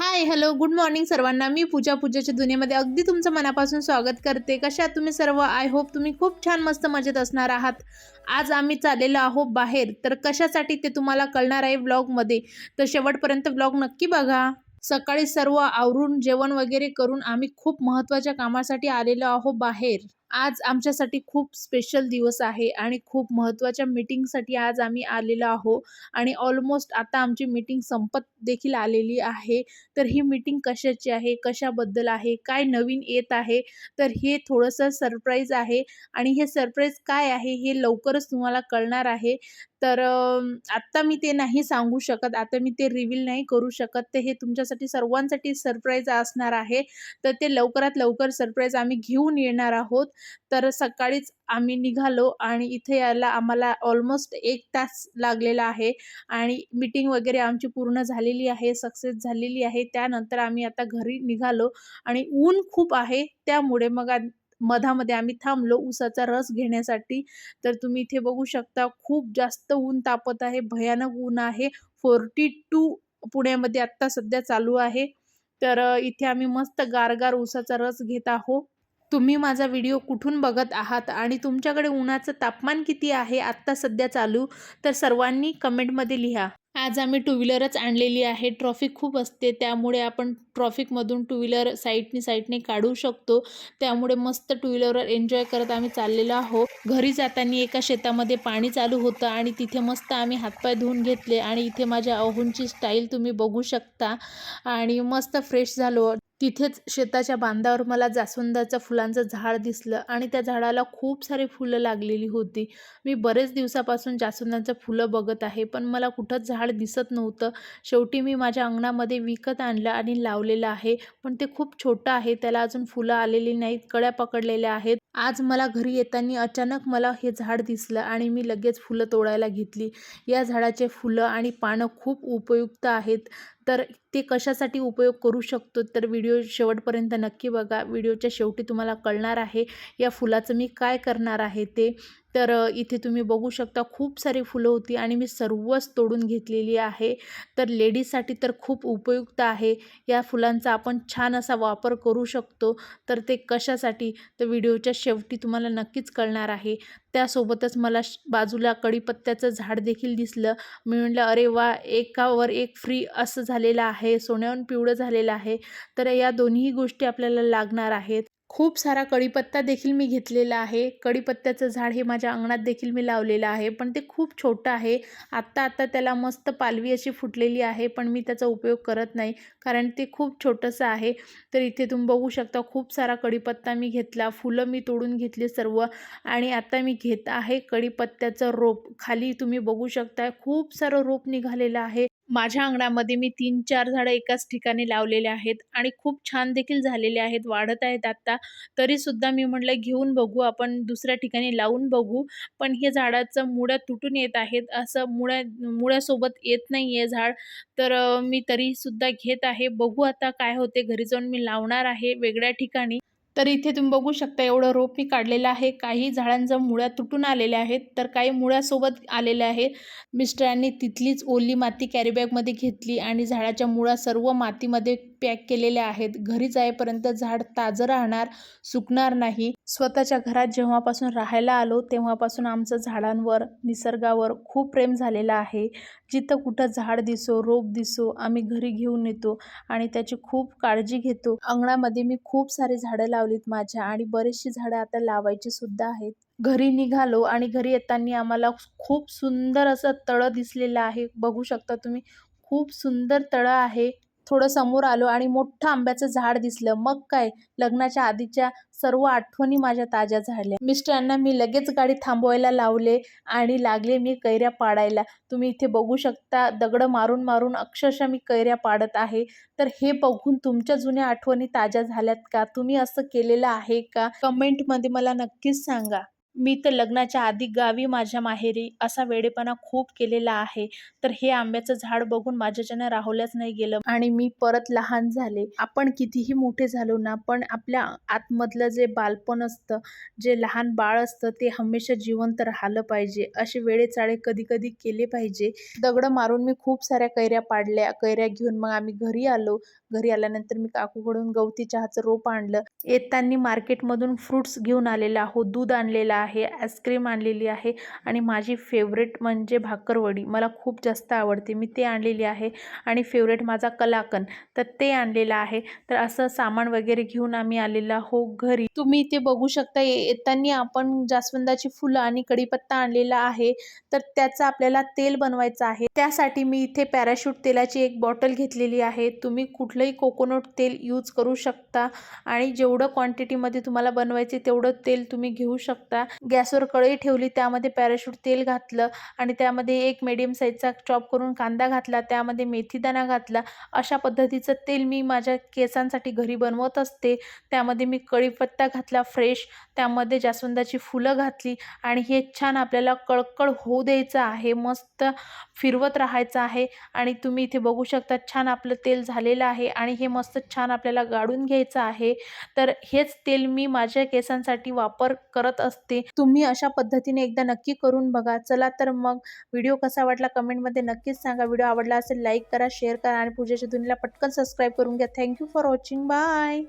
Hi hello good morning सर्वांना. मी पूजा पूजाच्या दुनियेमध्ये अगदी तुमचं मनापासून स्वागत करते. कशा तुम्ही सर्व? आय होप तुम्ही खूप छान मस्त मजेत असणार आहात. आज आम्ही चाललेलो आहोत बाहेर. तर कशासाठी ते तुम्हाला कळणार आहे व्लॉगमध्ये तर शेवटपर्यंत व्लॉग नक्की बघा. सकाळी सर्व आवरून जेवण वगैरे करून आम्ही खूप महत्त्वाच्या कामासाठी आलेलो आहोत बाहेर. आज आमच्यासाठी खूप स्पेशल दिवस आहे आणि खूप महत्त्वाच्या मीटिंगसाठी आज आम्ही आलेलो आहो. आणि ऑलमोस्ट आता आमची मीटिंग संपत देखील आलेली आहे. तर ही मीटिंग कशाची आहे? कशाबद्दल आहे? काय नवीन येत आहे? तर हे थोडंसं सरप्राईज आहे. आणि हे सरप्राईज काय आहे? हे लवकरच तुम्हाला कळणार आहे. तर आत्ता मी ते नाही सांगू शकत. आता मी ते रिव्हील नाही करू शकत. तर हे तुमच्यासाठी सर्वांसाठी सरप्राईज असणार आहे. तर ते लवकरात लवकर सरप्राईज आम्ही घेऊन येणार आहोत. तर सकाळीच आम्ही निघालो आणि इथे यायला आम्हाला ऑलमोस्ट एक तास लागलेला आहे. आणि मीटिंग वगैरे आमची पूर्ण झालेली आहे सक्सेस झालेली आहे. त्यानंतर आम्ही आता घरी निघालो आणि ऊन खूप आहे. त्यामुळे मग मधामध्ये आम्ही थांबलो ऊसाचा रस घेण्यासाठी. तर तुम्ही इथे बघू शकता खूप जास्त ऊन तापत आहे भयानक ऊन आहे. फोर्टी टू पुण्यामध्ये आत्ता सध्या चालू आहे. तर इथे आम्ही मस्त गारगार ऊसाचा रस घेत आहोत तुम्ही माझा व्हिडिओ कुठून बघत आहात आणि तुमच्याकडे उन्हाचं तापमान किती आहे आत्ता सध्या चालू? तर सर्वांनी कमेंटमध्ये लिहा. आज आम्ही टू व्हीलरच आणलेली आहे. ट्रॉफिक खूप असते त्यामुळे आपण ट्रॉफिकमधून टू व्हीलर साईडनी साईडने काढू शकतो. त्यामुळे मस्त टू व्हीलरवर एन्जॉय करत आम्ही चाललेलो आहोत. घरी जाताना एका शेतामध्ये पाणी चालू होतं आणि तिथे मस्त आम्ही हातपाय धुवून घेतले आणि इथे माझ्या अहूंची स्टाईल तुम्ही बघू शकता. आणि मस्त फ्रेश झालो. तिथेच शेताच्या बांधावर मला जास्वंदाचं फुलांचं झाड दिसलं आणि त्या झाडाला खूप सारी फुलं लागलेली होती. मी बरेच दिवसापासून जास्वंदाचं फुलं बघत आहे पण मला कुठंच झाड दिसत नव्हतं. शेवटी मी माझ्या अंगणामध्ये विकत आणलं आणि लावलेलं आहे पण ते खूप छोटं आहे त्याला अजून फुलं आलेली नाहीत कळ्या पकडलेल्या आहेत. आज मला घरी येताना अचानक मला हे झाड दिसलं आणि मी लगेच फुलं तोडायला घेतली. या झाडाचे फुलं आणि पानं खूप उपयुक्त आहेत. तर ते कशासाठी उपयोग करू शकतो तर व्हिडिओ शेवटपर्यंत नक्की बघा. व्हिडिओच्या शेवटी तुम्हाला कळणार आहे या फुलाचं मी काय करणार आहे ते. तर इथे तुम्ही बघू शकता खूप सारी फुलं होती आणि मी सर्वच तोडून घेतलेली आहे. तर लेडीजसाठी तर खूप उपयुक्त आहे. या फुलांचा आपण छान असा वापर करू शकतो. तर ते कशासाठी? तर व्हिडिओच्या शेवटी तुम्हाला नक्कीच कळणार आहे. त्यासोबतच मला श बाजूला कडीपत्त्याचं झाड देखील दिसलं. मी म्हटलं अरे वा! एकावर एक फ्री असं झालेलं आहे. सोन्याहून पिवळं झालेलं आहे. तर या दोन्ही गोष्टी आपल्याला लागणार आहेत. खूप सारा कढीपत्ता देखील मी घेतलेला आहे. कढीपत्त्याचं झाड हे माझ्या अंगणात देखील मी लावलेलं आहे पण ते खूप छोटं आहे. आत्ता आत्ता त्याला मस्त पालवी अशी फुटलेली आहे पण मी त्याचा उपयोग करत नाही कारण ते खूप छोटंसं आहे. तर इथे तुम्ही बघू शकता खूप सारा कढीपत्ता मी घेतला फुलं मी तोडून घेतली सर्व आणि आता मी घेत आहे कढीपत्त्याचं रोप. खाली तुम्ही बघू शकता खूप सारं रोप निघालेलं आहे. माझ्या अंगणामध्ये मी तीन चार झाडं एकाच ठिकाणी लावलेले आहेत आणि खूप छान देखील झालेले आहेत वाढत आहेत आत्ता. तरीसुद्धा मी म्हटलं घेऊन बघू आपण दुसऱ्या ठिकाणी लावून बघू. पण हे झाडाचं मुळ्या तुटून येत आहेत. असं मुळ्या मुळ्यासोबत येत नाही आहे झाड. तर मी तरीसुद्धा घेत आहे. बघू आता काय होते. घरी जाऊन मी लावणार आहे वेगळ्या ठिकाणी. तर इथे तुम्ही बघू शकता एवढं रोप मी काढलेलं आहे. काही झाडांच्या मुळ्या तुटून आलेल्या आहेत. तर काही मुळ्यासोबत आलेल्या आहेत. मिस्टरांनी तिथलीच ओली माती कॅरीबॅगमध्ये घेतली आणि झाडाच्या मुळा सर्व मातीमध्ये पॅक केलेल्या आहेत. घरी जाईपर्यंत झाड ताजं राहणार सुकणार नाही. स्वतःच्या घरात जेव्हापासून राहायला आलो तेव्हापासून आमचं झाडांवर निसर्गावर खूप प्रेम झालेलं आहे. जिथं कुठं झाड दिसो रोप दिसो आम्ही घरी घेऊन येतो आणि त्याची खूप काळजी घेतो. अंगणामध्ये मी खूप सारे झाडं लावलीत माझ्या आणि बरीचशी झाडं आता लावायची सुद्धा आहेत. घरी निघालो आणि घरी येताना आम्हाला खूप सुंदर असं तळं दिसलेलं आहे. बघू शकता तुम्ही खूप सुंदर तळं आहे. थोडं समोर आलो आणि मोठं आंब्याचं झाड दिसलं. मग काय? लग्नाच्या आधीच्या सर्व आठवणी माझ्या ताज्या झाल्या. मिस्टरांना मी लगेच गाडी थांबवायला लावले आणि लागले मी कैऱ्या पाडायला. तुम्ही इथे बघू शकता दगडं मारून मारून अक्षरशः मी कैऱ्या पाडत आहे. तर हे बघून तुमच्या जुन्या आठवणी ताज्या झाल्यात का? तुम्ही असं केलेलं आहे का? कमेंटमध्ये मला नक्कीच सांगा. मी तर लग्नाच्या आधी गावी माझ्या माहेरी असा वेडेपणा खूप केलेला आहे. तर हे आंब्याचं झाड बघून माझ्याच्यानं राहवल्याच नाही गेलं. आणि मी परत लहान झाले. आपण कितीही मोठे झालो ना पण आपल्या आतमधलं जे बालपण असतं जे लहान बाळ असतं ते हमेशा जिवंत राहिलं पाहिजे. असे वेळेचाळे कधी कधी केले पाहिजे. दगडं मारून मी खूप साऱ्या कैऱ्या पाडल्या. कैऱ्या घेऊन मग आम्ही घरी आलो. घरी आल्यानंतर मी काकूकडून गवती चहाचं रोप आणलं. येताना मार्केटमधून फ्रुट्स घेऊन आलेला हो दूध आणलेला आहे आईस्क्रीम आणलेली आहे आणि माझी फेवरेट म्हणजे भाकरवडी मला खूप जास्त आवडते. मी ते आणलेली आहे आणि फेवरेट माझा कलाकन तर ते आणलेलं आहे. तर असं सामान वगैरे घेऊन आम्ही आलेलो हो घरी. तुम्ही इथे बघू शकता ये- येताना आपण जास्वंदाची फुलं आणि कढीपत्ता आणलेला आहे. तर त्याचं आपल्याला तेल बनवायचं आहे. त्यासाठी मी इथे पॅराशूट तेलाची एक बॉटल घेतलेली आहे. तुम्ही कुठलंही कोकोनट तेल यूज करू शकता आणि जेवढं क्वांटिटीमध्ये तुम्हाला बनवायचे तेवढं तेल तुम्ही घेऊ शकता. गॅसवर कढई ठेवली त्यामध्ये पॅराशूट तेल घातलं आणि त्यामध्ये एक मिडियम साईजचा चॉप करून कांदा घातला त्यामध्ये मेथीदाणा घातला. अशा पद्धतीचं तेल मी माझ्या केसांसाठी घरी बनवत असते. त्यामध्ये मी कढीपत्ता घातला फ्रेश त्यामध्ये जास्वंदाची फुलं घातली आणि हे छान आपल्याला कळकळ होऊ द्यायचं आहे मस्त फिरवत राहायचं आहे आणि तुम्ही इथे बघू शकता छान आपलं तेल झालेलं आहे आणि हे मस्त छान आपल्याला गाळून घ्यायचं आहे. तर हेच तेल मी माझ्या केसांसाठी वापर करत असते. तुम्ही अशा पद्धतीने एकदा नक्की करून बघा. चला तर मग व्हिडिओ कसा वाटला कमेंटमध्ये नक्कीच सांगा. व्हिडिओ आवडला असेल लाईक करा शेअर करा आणि पूजेच्या दुनीला पटकन सबस्क्राईब करून घ्या. Thank you for watching bye